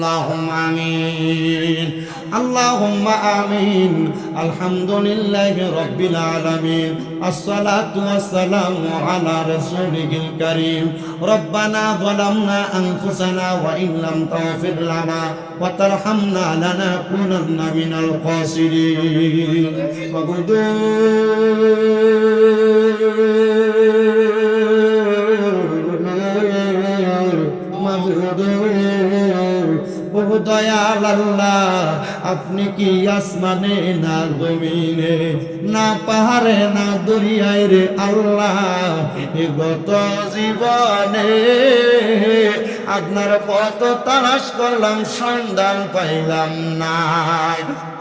اللهم آمين اللهم آمين الحمد لله رب العالمين الصلاة والسلام على رسوله الكريم ربنا ظلمنا أنفسنا وإن لم تغفر لنا وترحمنا لنكونن من الخاسرين বহু দয়াল আল্লাহ, আপনি কি আসমানে না জমিনে, না পাহাড়ে, না দরিয়ায় রে আল্লাহ গত জীবনে আপনার পথ তালাশ করলাম, সন্ধান পাইলাম না।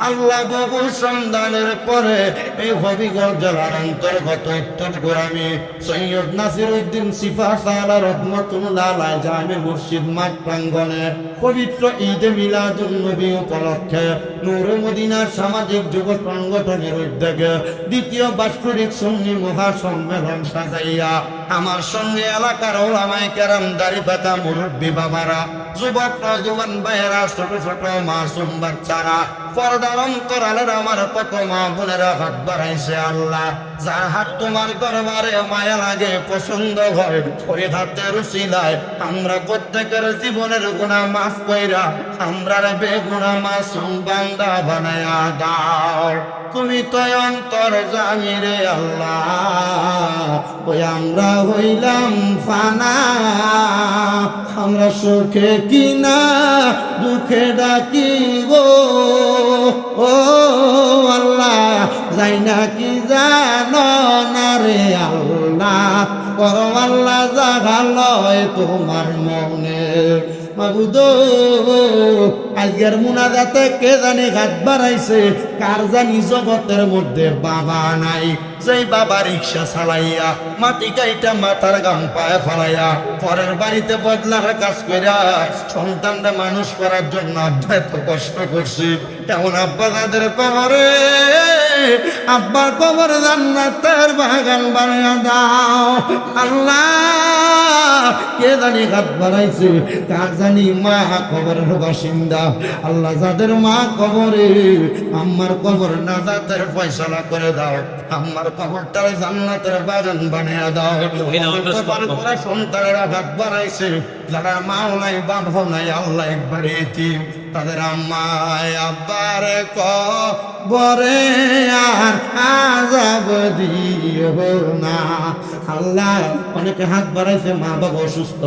আল্লাহ বহু সন্ধানের পরে এই হবিগঞ্জ জেলার অন্তর্গত উত্তর গোরামে সৈয়দ নাসির উদ্দিন সিফা সালা রহমতুল্লাহ জামে মসজিদ মাঠ প্রাঙ্গনে পবিত্র ঈদে মিলাদুল নবী উপলক্ষে নূর মদিনার সামাজিক যুব সংগঠনের উদ্যোগে দ্বিতীয় বাৎসরিক সঙ্গী মহাসম্মেলন সাজাইয়া আমার সঙ্গে এলাকার ওলামায় কেরাম, দাড়ি পাতা মুরব্বী বাবারা, যুবক নজওয়ান ভাইয়েরা, ছোট ছোট মাসুম বাচ্চারা পর্দার অন্তরালের আমার কত মা বোনেরা হাত বাড়াইছে আল্লাহ। যার হাত তোমার দরবারে মায়া লাগে, পছন্দ হয়, ওই হাতের রুচিলায় আমরা প্রত্যেকের জীবনের গুণা মাফ কইরা আমরা বেগুনা মাসুম বান্দা বানায়া দাও। তুমি তো অন্তর জামি রে আল্লাহ, ওই আমরা হইলাম ফানা। আমরা সুখে কিনা, দুঃখে ডাকি গো। ও আল্লাহ, যাই না কি জানো না রে আল্লাহ? পরম আল্লাহ জাগালয় তোমার মনে। মাবুদ আজকের মুনাজাতে কে জানে হাত বাড়াইছে? কার জানি জগতের মধ্যে বাবা নাই। সেই বাবা রিক্সা চালাইয়া, মাটি কাইটা মাথার গাম পায়ে ফলাইয়া পরের বাড়িতে বদলার কাজ কইরা সন্তানটা মানুষ করার জন্য এত কষ্ট করছি। তেমন আব্বা তাদের কবরে? আব্বার কবর জান্নাতের বাগান বানিয়ে দাও। আল্লাহ! কে জানি হাত বাড়াইছে কার জানি মা কবরের বাসিন্দা। আল্লাহ যাদের মা কবরে আমার কবর না যাদের ফয়সলা করে দাও আমার কবরটারে জান্নাতের বাগান বানিয়ে দাও। সন্তানেরা হাত বাড়াইছে যারা মাও নাই বাবাও নাই আল্লাহ একবার তাদের আম্মায় আব্বারে কবরে আর আজাব দিও না। আল্লাহ, অনেকে হাত বাড়াইছে, মা বাবা অসুস্থ।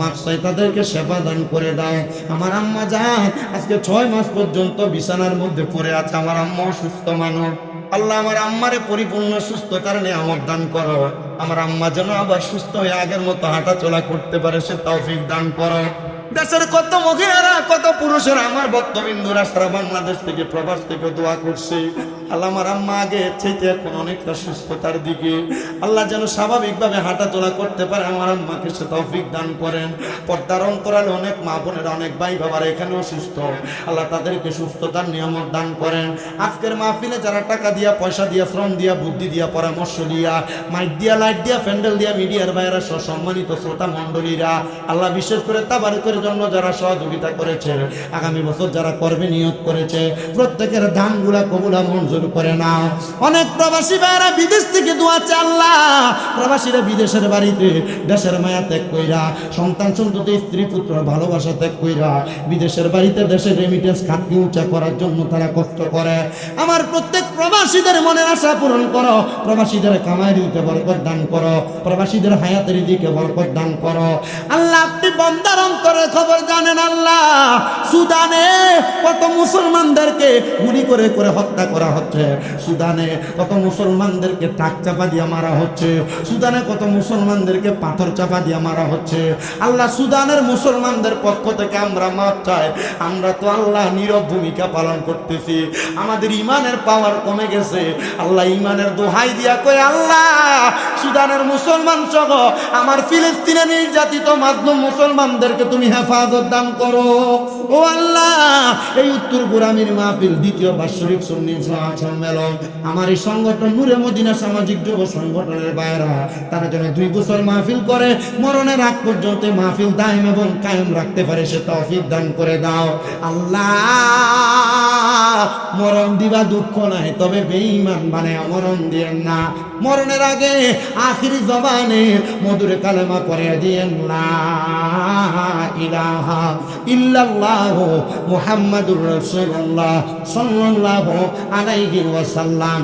মাকসাই তাদেরকে সেবা দান করে দাও আমার আম্মা যান আজকে ছয় মাস পর্যন্ত বিছানার মধ্যে পড়ে আছে। আমার আম্মা অসুস্থ মানুষ। আল্লাহ আমার আম্মারে পরিপূর্ণ সুস্থতার নিয়ামত দান করো। আমার আম্মা যেন আবার সুস্থ হয়ে আগের মতো হাঁটা চলা করতে পারে, সে তৌফিক দান করো। দেশের কত মহিলারা, কত পুরুষেরা আমার বক্তবিন্দুরা সারা বাংলাদেশ থেকে, প্রবাস থেকে দোয়া করছে। আল্লাহ আমার আম্মা আগে থেকে এখন অনেকটা সুস্থতার দিকে। আল্লাহ যেন স্বাভাবিকভাবে হাঁটা চলা করতে পারে, আমার আম্মাকে সে তৌফিক দান করেন। পর্দার অন্তরালে অনেক মা বোনেরা, অনেক ভাই বাবারা এখানেও সুস্থ। আল্লাহ তাদেরকে সুস্থতার নিয়ামত দান করেন। আজকের মাহফিলে যারা টাকা দিয়া, পয়সা দিয়া, শ্রম দিয়া, বুদ্ধি দিয়া, পরামর্শ দিয়া, মাইক দিয়া, লাইট দিয়া, প্যান্ডেল দিয়া, মিডিয়ার বাইরা সম্মানিত শ্রোতা মণ্ডলীরা, আল্লাহ বিশেষ করে তাবারুকের জন্য যারা সহযোগিতা করেছে আগামী বছর যারা করবে নিয়োগ করেছে, প্রত্যেকের দানগুলা কবুলা মঞ্জুর করে নাও অনেক প্রবাসী ভাইরা বিদেশ থেকে দোয়াচ্ছে আল্লাহ, প্রবাসীরা বিদেশের বাড়িতে দেশের মায়া ত্যাগ কইরা, সন্তান সন্ততি, স্ত্রী পুত্র ভালোবাসা ত্যাগ কইরা, বিদেশের বাড়িতে দেশের রেমিটেন্স খাতকে উঁচা করার জন্য তারা কষ্ট করে। আমার প্রত্যেক প্রবাসীদের মনের আশা পূরণ করো, প্রবাসীদের কামাই দিতে বরকত দান করো, প্রবাসীদের হায়াতের দিকে বরকত দান করো। আল্লাহ, আপনি বন্দার অন্তরের খবর জানেন, আল্লাহ, সুদানে কত মুসলমানদেরকে গুলি করে করে হত্যা করা হচ্ছে। সুদানে কত মুসলমানদেরকে টাক চাপা দিয়ে মারা হচ্ছে, সুদানে কত মুসলমানদেরকে পাথর চাপা দিয়ে মারা হচ্ছে। আল্লাহ সুদানের মুসলমানদের পক্ষ থেকে আমরা মাপ চাই, আমরা তো আল্লাহ নীরব ভূমিকা পালন করতেছি। আমাদের ইমানের পাওয়ার কমে গেছে, আল্লাহ ইমানের দোহাই দিয়া কই আল্লাহ, সুদানের মুসলমান সহ আমার ফিলিস্তিনে নির্যাতিত মাধ্যম মুসলমানদেরকে তুমি হেফাজত দান করো। ও আল্লাহ, এই উত্তর গোরামির মাহফিল দ্বিতীয় বাৎসরিক সুন্নি সম্মেলন আমার এই সংগঠন নূরে মদিনা সামাজিক যুব সংগঠনের বাইরা। তারা যেন দুই বছর মাহফিল করে, মরণের আগ পর্যন্ত মাহফিল দায়ম এবং কায়েম রাখতে পারে, সে তৌফিক দান করে দাও। আল্লাহ! মরণ দিবা দুঃখ নাই, তবে বেঈমান মানে মরণ দিয়েন না। মরণের আগে আখির জবানে মধুর কালেমা করে দিয়েন না। ইলাহা ইল্লাল্লাহ মুহাম্মাদুর রাসূলুল্লাহ সাল্লাল্লাহু আলাইহি ওয়াসাল্লাম।